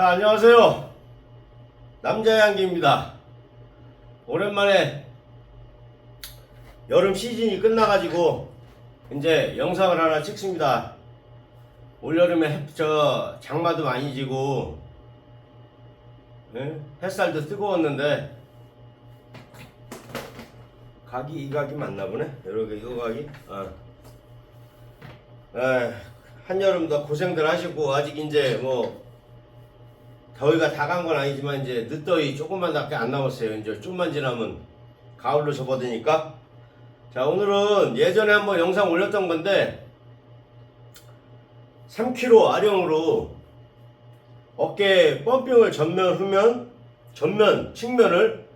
자, 안녕하세요. 남자 양기입니다. 오랜만에 여름 시즌이 끝나가지고 이제 영상을 하나 찍습니다. 올여름에 햇, 저 장마도 많이 지고 예? 햇살도 뜨거웠는데 각이 이 각이 맞나 보네. 여러 이거 각이. 어. 에, 한여름도 고생들 하시고 아직 이제 뭐 더위가 다 간 건 아니지만 이제 늦더위 조금만 밖에 안 남았어요. 이제 좀만 지나면 가을로 접어드니까. 자 오늘은 예전에 한번 영상 올렸던 건데 3kg 아령으로 어깨 펌핑을 전면 후면 전면 측면을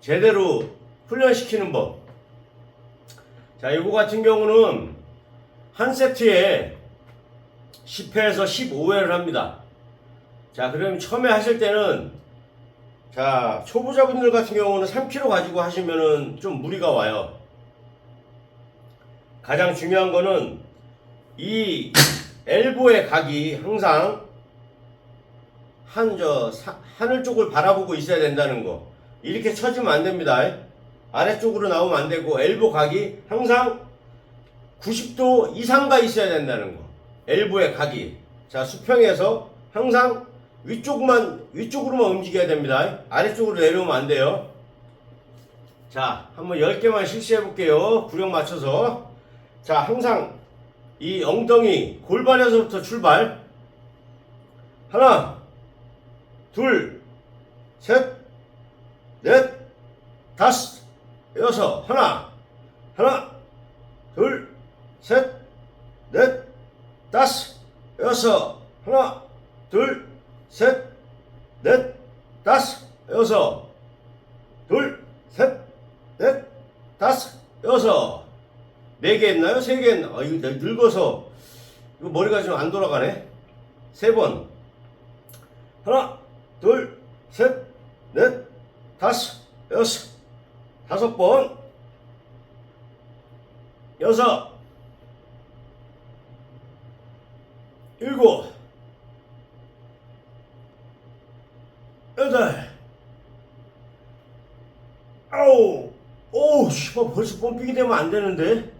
제대로 훈련시키는 법. 자 이거 같은 경우는 한 세트에 10회에서 15회를 합니다. 자, 그럼 처음에 하실 때는 자, 초보자분들 같은 경우는 3kg 가지고 하시면은 좀 무리가 와요. 가장 중요한 거는 이 엘보의 각이 항상 한 저 하늘 쪽을 바라보고 있어야 된다는 거. 이렇게 쳐주면 안 됩니다. 아래쪽으로 나오면 안 되고 엘보 각이 항상 90도 이상 가 있어야 된다는 거. 엘보의 각이. 자, 수평에서 항상 위쪽만, 위쪽으로만 움직여야 됩니다. 아래쪽으로 내려오면 안 돼요. 자, 한번 10개만 실시해 볼게요. 구령 맞춰서. 자, 항상 이 엉덩이 골반에서부터 출발. 하나, 둘, 셋, 넷, 다섯, 여섯. 하나, 하나, 둘, 셋, 넷, 다섯, 여섯, 하나, 둘, 셋, 넷, 다섯, 여섯, 둘, 셋, 넷, 다섯, 여섯. 네 개 했나요? 세 개 했나? 아, 이거 늙어서, 이거 머리가 좀 안 돌아가네. 세 번. 하나, 둘, 셋, 넷, 다섯, 여섯, 다섯 번. 여섯, 일곱, 여덟, 아홉, 오우, 씨발, 벌써 펌핑이 되면 안 되는데?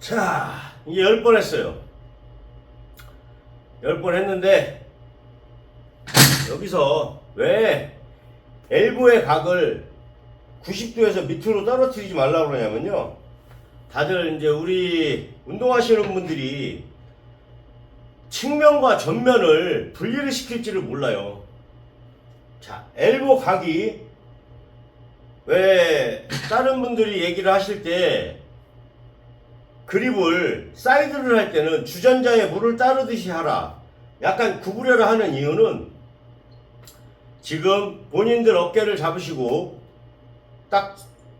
자, 이게 열 번 했어요. 열 번 했는데, 여기서 왜 엘보의 각을 90도에서 밑으로 떨어뜨리지 말라고 그러냐면요. 다들 이제 우리 운동하시는 분들이 측면과 전면을 분리를 시킬지를 몰라요. 자, 엘보 각이 왜 다른 분들이 얘기를 하실 때 그립을 사이드를 할 때는 주전자에 물을 따르듯이 하라. 약간 구부려라 하는 이유는 지금 본인들 어깨를 잡으시고 딱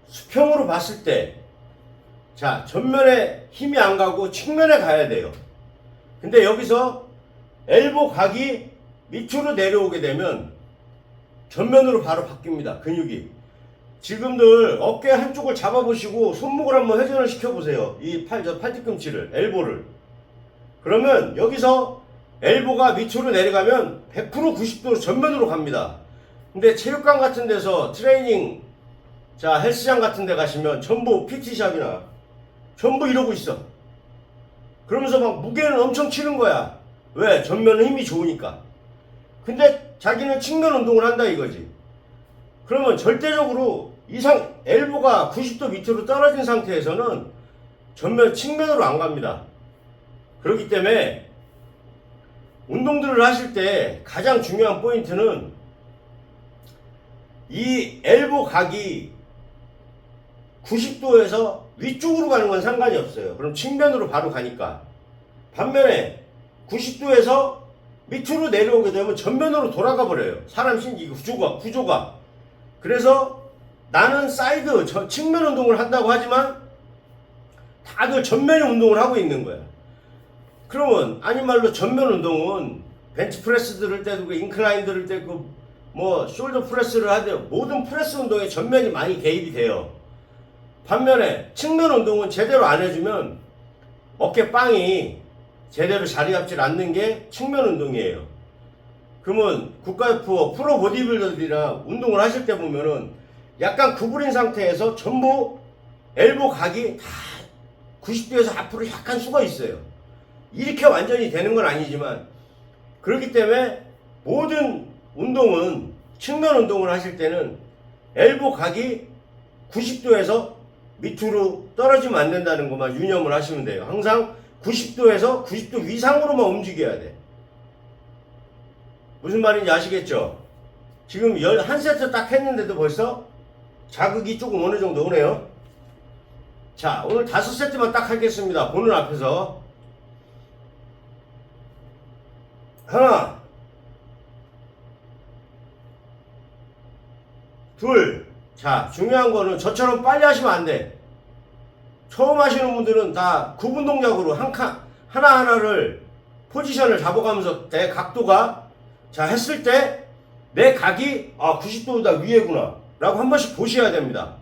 수평으로 봤을 때 자, 전면에 힘이 안 가고 측면에 가야 돼요. 근데 여기서 엘보 각이 밑으로 내려오게 되면 전면으로 바로 바뀝니다. 근육이. 지금들 어깨 한쪽을 잡아보시고 손목을 한번 회전을 시켜보세요. 이 팔, 저 팔뒤꿈치를, 엘보를. 그러면 여기서 엘보가 밑으로 내려가면 100% 90도로 전면으로 갑니다. 근데 체육관 같은 데서 트레이닝, 자, 헬스장 같은 데 가시면 전부 PT샵이나 전부 이러고 있어. 그러면서 막 무게는 엄청 치는 거야. 왜? 전면은 힘이 좋으니까. 근데 자기는 측면 운동을 한다 이거지. 그러면 절대적으로 이상 엘보가 90도 밑으로 떨어진 상태에서는 전면 측면으로 안 갑니다. 그렇기 때문에 운동들을 하실 때 가장 중요한 포인트는 이 엘보 각이 90도에서 위쪽으로 가는 건 상관이 없어요. 그럼 측면으로 바로 가니까. 반면에 90도에서 밑으로 내려오게 되면 전면으로 돌아가 버려요. 사람 신기 구조가 구조가. 그래서 나는 사이드 저 측면 운동을 한다고 하지만 다들 전면 운동을 하고 있는 거야. 그러면 아닌 말로 전면 운동은 벤치 프레스 들을 때도 그 인클라인 들을 때그 뭐 숄더 프레스를 하되 모든 프레스 운동에 전면이 많이 개입이 돼요. 반면에 측면 운동은 제대로 안 해주면 어깨 빵이 제대로 자리 잡질 않는 게 측면 운동이에요. 그러면 국가대표 프로 보디빌더들이나 운동을 하실 때 보면은 약간 구부린 상태에서 전부 엘보 각이 다 90도에서 앞으로 약간 숙어 있어요. 이렇게 완전히 되는 건 아니지만 그렇기 때문에 모든 운동은 측면 운동을 하실 때는 엘보 각이 90도에서 밑으로 떨어지면 안 된다는 것만 유념을 하시면 돼요. 항상 90도에서 90도 위상으로만 움직여야 돼. 무슨 말인지 아시겠죠? 지금 열, 한 세트 딱 했는데도 벌써 자극이 조금 어느 정도 오네요. 자, 오늘 다섯 세트만 딱 하겠습니다. 보는 앞에서. 하나, 둘. 자, 중요한 거는 저처럼 빨리 하시면 안 돼. 처음 하시는 분들은 다 구분 동작으로 한 칸, 하나하나를 포지션을 잡아가면서 내 각도가 자, 했을 때 내 각이 아, 90도보다 위에구나. 라고 한 번씩 보셔야 됩니다.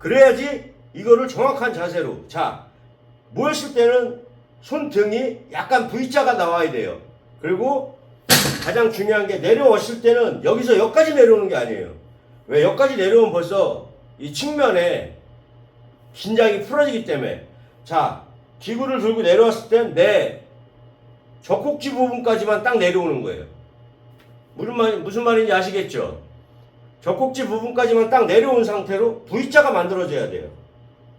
그래야지 이거를 정확한 자세로. 자, 모였을 때는 손등이 약간 V자가 나와야 돼요. 그리고 가장 중요한 게 내려왔을 때는 여기서 여기까지 내려오는 게 아니에요. 왜 여기까지 내려오면 벌써 이 측면에 긴장이 풀어지기 때문에 자 기구를 들고 내려왔을 땐내 젖꼭지 부분까지만 딱 내려오는 거예요. 무슨, 말, 무슨 말인지 아시겠죠? 젖꼭지 부분까지만 딱 내려온 상태로 V자가 만들어져야 돼요.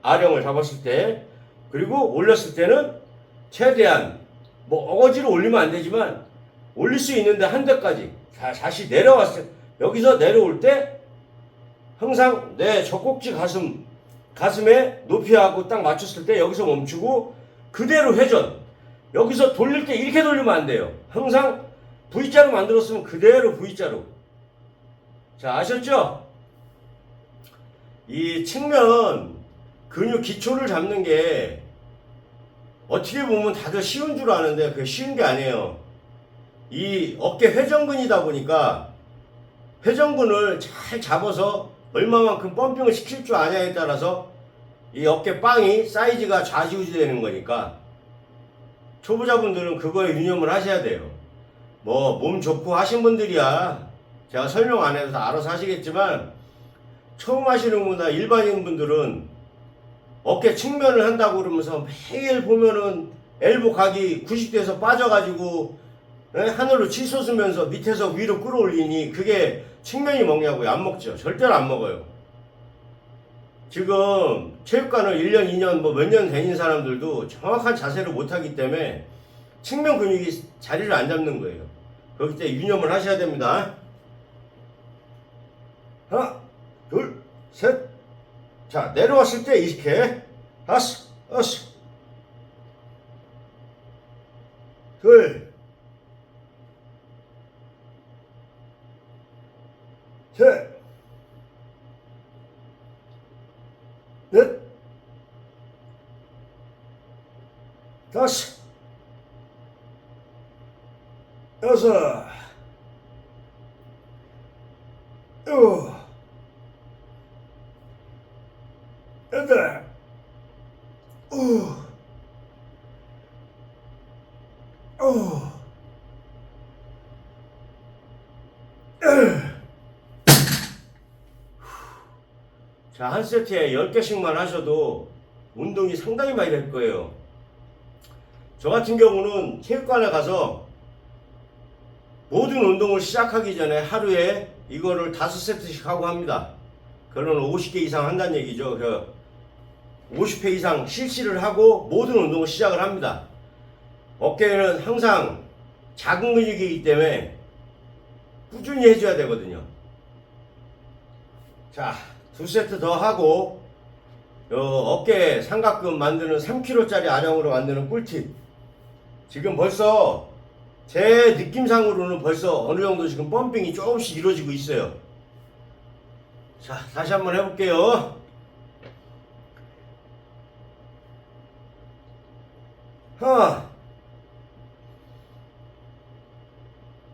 아령을 잡았을 때 그리고 올렸을 때는 최대한 뭐 어거지로 올리면 안 되지만 올릴 수 있는데 한 대까지 다, 다시 내려왔을 때 여기서 내려올 때 항상 내 젖꼭지 가슴 가슴에 높이하고 딱 맞췄을 때 여기서 멈추고 그대로 회전 여기서 돌릴 때 이렇게 돌리면 안 돼요 항상 V자로 만들었으면 그대로 V자로 자 아셨죠? 이 측면 근육 기초를 잡는 게 어떻게 보면 다들 쉬운 줄 아는데 그게 쉬운 게 아니에요. 이 어깨 회전근이다 보니까 회전근을 잘 잡아서 얼마만큼 펌핑을 시킬 줄 아냐에 따라서 이 어깨 빵이 사이즈가 좌지우지 되는 거니까 초보자분들은 그거에 유념을 하셔야 돼요. 뭐 몸 좋고 하신 분들이야 제가 설명 안 해도 다 알아서 하시겠지만 처음 하시는 분이나 일반인 분들은 어깨 측면을 한다고 그러면서 매일 보면은 엘보 각이 90도에서 빠져가지고 에? 하늘로 치솟으면서 밑에서 위로 끌어올리니 그게 측면이 먹냐고요? 안 먹죠. 절대로 안 먹어요. 지금 체육관을 1년, 2년, 뭐 몇 년 다닌 사람들도 정확한 자세를 못하기 때문에 측면 근육이 자리를 안 잡는 거예요. 그렇기 때문에 유념을 하셔야 됩니다. 하나, 둘, 셋. 자, 내려왔을 때 이렇게. 다섯, 여섯. 둘. 셋. 넷. 다섯. 여섯. 일곱. 여덟, 우, 우, 열. 자, 한 세트에 10개씩만 하셔도 운동이 상당히 많이 될 거예요. 저 같은 경우는 체육관에 가서 모든 운동을 시작하기 전에 하루에 이거를 다섯 세트씩 하고 합니다. 그러면 50개 이상 한다는 얘기죠. 그 50회 이상 실시를 하고 모든 운동을 시작을 합니다. 어깨는 항상 작은 근육이기 때문에 꾸준히 해줘야 되거든요. 자, 두 세트 더 하고 요 어깨 삼각근 만드는 3kg짜리 아령으로 만드는 꿀팁. 지금 벌써 제 느낌상으로는 벌써 어느 정도 지금 펌핑이 조금씩 이루어지고 있어요. 자, 다시 한번 해볼게요. 하나,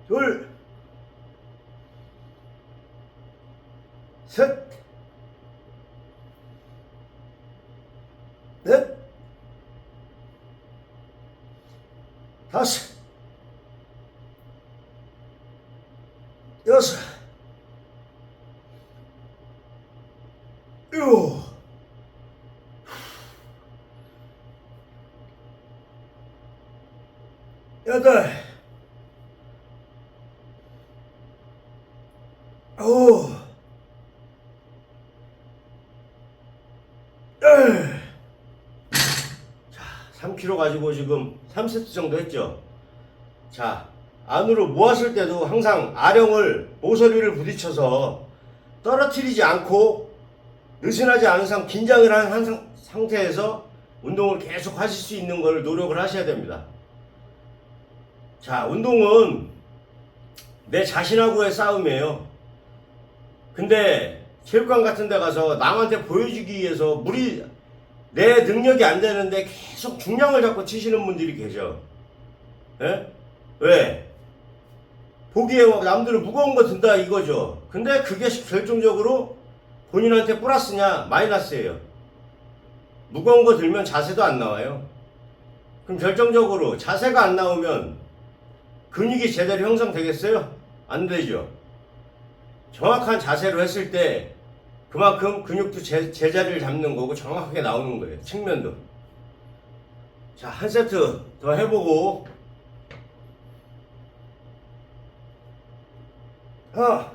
둘, 셋, 다섯, 여섯, 일곱, 여덟, 아홉, 열. 자, 3kg 가지고 지금 3세트 정도 했죠. 자, 안으로 모았을 때도 항상 아령을 모서리를 부딪혀서 떨어뜨리지 않고 느슨하지 않은 상 긴장을 한, 상태에서 운동을 계속 하실 수 있는 걸 노력을 하셔야 됩니다. 자, 운동은 내 자신하고의 싸움이에요. 근데 체육관 같은 데 가서 남한테 보여주기 위해서 무리 내 능력이 안 되는데 계속 중량을 잡고 치시는 분들이 계셔. 예? 왜? 보기에 막 남들은 무거운 거 든다 이거죠. 근데 그게 결정적으로 본인한테 플러스냐 마이너스예요. 무거운 거 들면 자세도 안 나와요. 그럼 결정적으로 자세가 안 나오면 근육이 제대로 형성되겠어요? 안 되죠. 정확한 자세로 했을 때 그만큼 근육도 제, 제자리를 잡는 거고 정확하게 나오는 거예요. 측면도. 자, 한 세트 더 해보고 하나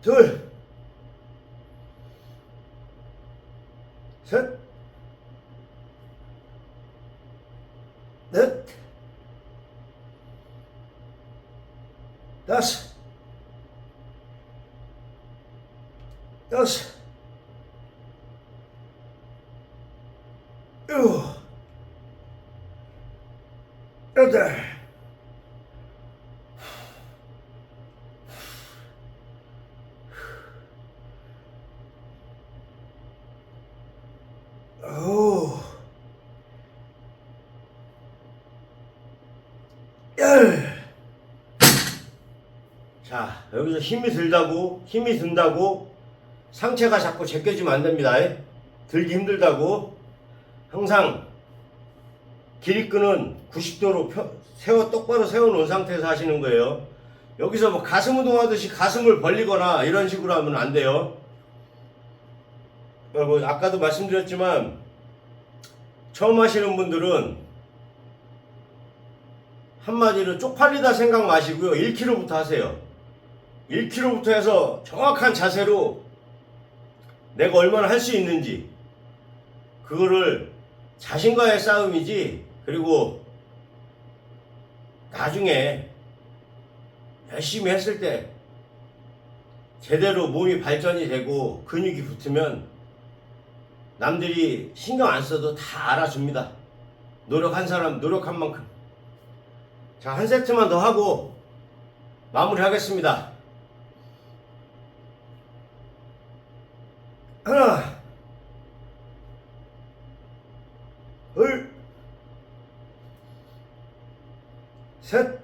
둘 셋, 넷, 다섯, 여섯, 일곱, 열. 자, 여기서 힘이 들다고, 힘이 든다고 상체가 자꾸 제껴지면 안 됩니다. 들기 힘들다고 항상 길이끈은 90도로 세워 똑바로 세워 놓은 상태에서 하시는 거예요. 여기서 뭐 가슴 운동하듯이 가슴을 벌리거나 이런 식으로 하면 안 돼요. 어, 뭐 아까도 말씀드렸지만 처음 하시는 분들은 한마디로 쪽팔리다 생각 마시고요. 1kg부터 하세요. 1kg부터 해서 정확한 자세로 내가 얼마나 할 수 있는지 그거를 자신과의 싸움이지 그리고 나중에 열심히 했을 때 제대로 몸이 발전이 되고 근육이 붙으면 남들이 신경 안 써도 다 알아줍니다. 노력한 사람 노력한 만큼. 자, 한 세트만 더 하고 마무리 하겠습니다. 하나, 둘, 셋,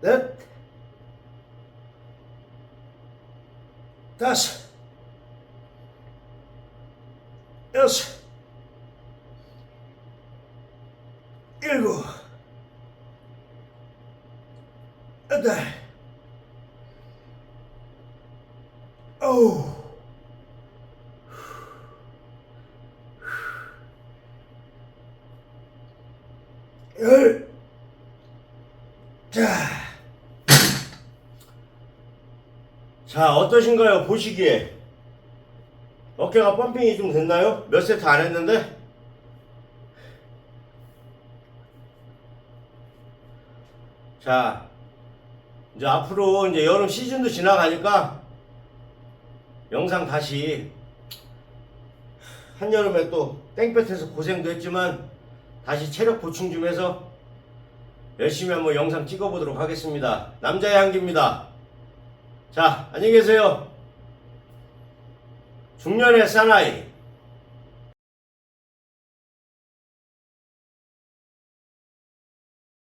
넷, 다섯, 여섯, 일곱, 여덟, 어우, 열, 자, 자 어떠신가요? 보시기에 어깨가 펌핑이 좀 됐나요? 몇 세트 안 했는데? 자, 이제 앞으로 이제 여름 시즌도 지나가니까 영상 다시 한여름에 또 땡볕에서 고생도 했지만 다시 체력 보충 좀 해서 열심히 한번 영상 찍어보도록 하겠습니다. 남자의 향기입니다. 자, 안녕히 계세요. 중년의 사나이